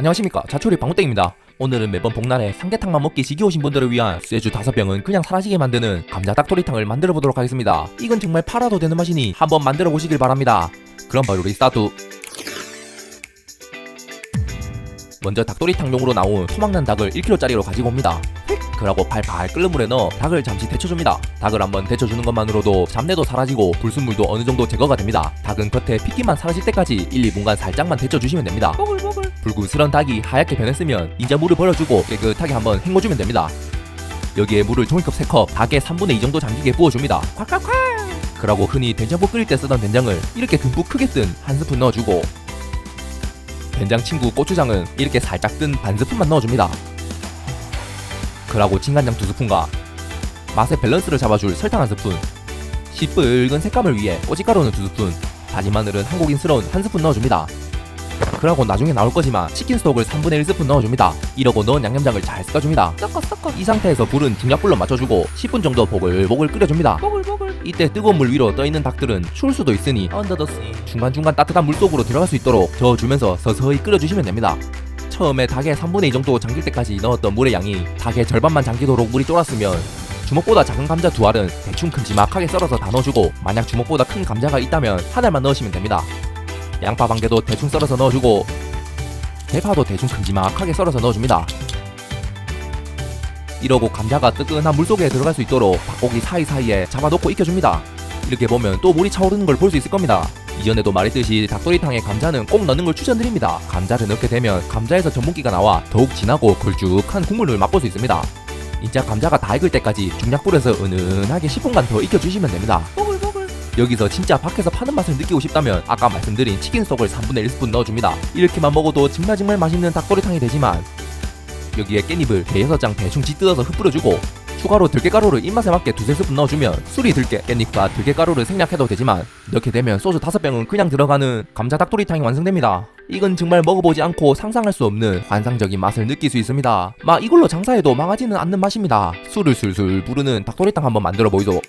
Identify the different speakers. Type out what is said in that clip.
Speaker 1: 안녕하십니까. 자초리 방울땡입니다. 오늘은 매번 복날에 삼계탕만 먹기 지겨우신 분들을 위한 쇠주 다섯 병은 그냥 사라지게 만드는 감자 닭도리탕을 만들어 보도록 하겠습니다. 이건 정말 팔아도 되는 맛이니 한번 만들어 보시길 바랍니다. 그럼 바로 리스타트. 먼저 닭도리탕용으로 나온 소막난 닭을 1kg짜리로 가지고 옵니다. 그러고 팔팔 끓는 물에 넣어 닭을 잠시 데쳐줍니다. 닭을 한번 데쳐주는 것만으로도 잡내도 사라지고 불순물도 어느 정도 제거가 됩니다. 닭은 겉에 핏기만 사라질 때까지 1, 2분간 살짝만 데쳐주시면 됩니다.
Speaker 2: 보글보글
Speaker 1: 불구스런 닭이 하얗게 변했으면 이제 물을 버려주고 깨끗하게 한번 헹궈주면 됩니다. 여기에 물을 종이컵 3컵, 닭의 3분의 2 정도 잠기게 부어줍니다.
Speaker 2: 콸콸콸
Speaker 1: 그러고 흔히 된장국 끓일 때 쓰던 된장을 이렇게 듬뿍 크게 뜬 한 스푼 넣어주고 된장 친구 고추장은 이렇게 살짝 뜬 반 스푼만 넣어줍니다. 그러고 진간장 두 스푼과 맛의 밸런스를 잡아줄 설탕 한 스푼 시뻘건 색감을 위해 꼬집가루는 두 스푼 다진 마늘은 한국인스러운 한 스푼 넣어줍니다. 그러고 나중에 나올 거지만 치킨 스톡을 3분의 1스푼 넣어줍니다. 이러고 넣은 양념장을 잘 섞어줍니다.
Speaker 2: 섞어 섞어
Speaker 1: 이 상태에서 불은 중약불로 맞춰주고 10분 정도 보글보글 끓여줍니다.
Speaker 2: 보글보글
Speaker 1: 이때 뜨거운 물 위로 떠 있는 닭들은 추울 수도 있으니
Speaker 2: 언더더스
Speaker 1: 중간중간 따뜻한 물 속으로 들어갈 수 있도록 저어주면서 서서히 끓여주시면 됩니다. 처음에 닭의 3분의 2 정도 잠길 때까지 넣었던 물의 양이 닭의 절반만 잠기도록 물이 쫄았으면 주먹보다 작은 감자 두 알은 대충 큼지막하게 썰어서 다 넣어주고 만약 주먹보다 큰 감자가 있다면 한 알만 넣으시면 됩니다. 양파 반 개도 대충 썰어서 넣어주고 대파도 대충 큼지막하게 썰어서 넣어줍니다. 이러고 감자가 뜨끈한 물 속에 들어갈 수 있도록 닭고기 사이사이에 잡아놓고 익혀줍니다. 이렇게 보면 또 물이 차오르는 걸 볼 수 있을 겁니다. 이전에도 말했듯이 닭도리탕에 감자는 꼭 넣는 걸 추천드립니다. 감자를 넣게 되면 감자에서 전분기가 나와 더욱 진하고 걸쭉한 국물을 맛볼 수 있습니다. 이제 감자가 다 익을 때까지 중약 불에서 은은하게 10분간 더 익혀주시면 됩니다. 여기서 진짜 밖에서 파는 맛을 느끼고 싶다면 아까 말씀드린 치킨 속을 3분의 1스푼 넣어줍니다. 이렇게만 먹어도 정말 정말 맛있는 닭도리탕이 되지만 여기에 깻잎을 대여섯 장 대충 짓뜯어서 흩뿌려주고 추가로 들깨가루를 입맛에 맞게 두세 스푼 넣어주면 술이 들깨 깻잎과 들깨가루를 생략해도 되지만 이렇게 되면 소주 다섯 병은 그냥 들어가는 감자 닭도리탕이 완성됩니다. 이건 정말 먹어보지 않고 상상할 수 없는 환상적인 맛을 느낄 수 있습니다. 막 이걸로 장사해도 망하지는 않는 맛입니다. 술을 술술 부르는 닭도리탕 한번 만들어 보이소.